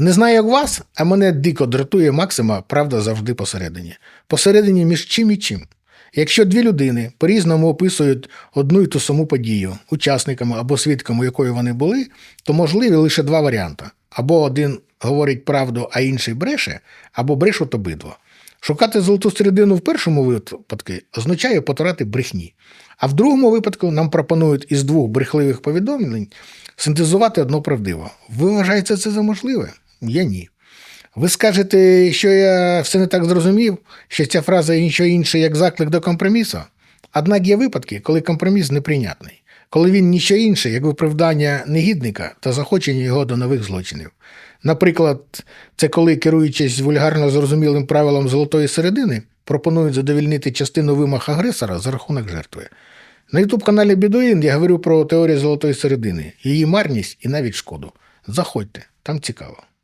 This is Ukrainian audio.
Не знаю, як вас, а мене дико дратує Максима правда завжди посередині. Посередині між чим і чим. Якщо дві людини по-різному описують одну і ту саму подію, учасниками або свідками якої вони були, то можливі лише два варіанти: або один говорить правду, а інший бреше, або брешуть обидва. Шукати золоту середину в першому випадку означає потурати брехні. А в другому випадку нам пропонують із двох брехливих повідомлень синтезувати одно правдиво. Ви вважаєте це за можливе? Я ні. Ви скажете, що я все не так зрозумів, що ця фраза і нічого інше як заклик до компромісу. Однак є випадки, коли компроміс неприйнятний, коли він нічого інше, як виправдання негідника та захочення його до нових злочинів. Наприклад, це коли, керуючись вульгарно зрозумілим правилом золотої середини, пропонують задовільнити частину вимог агресора за рахунок жертви. На ютуб каналі Бідуїн я говорю про теорію золотої середини, її марність і навіть шкоду. Заходьте, там цікаво.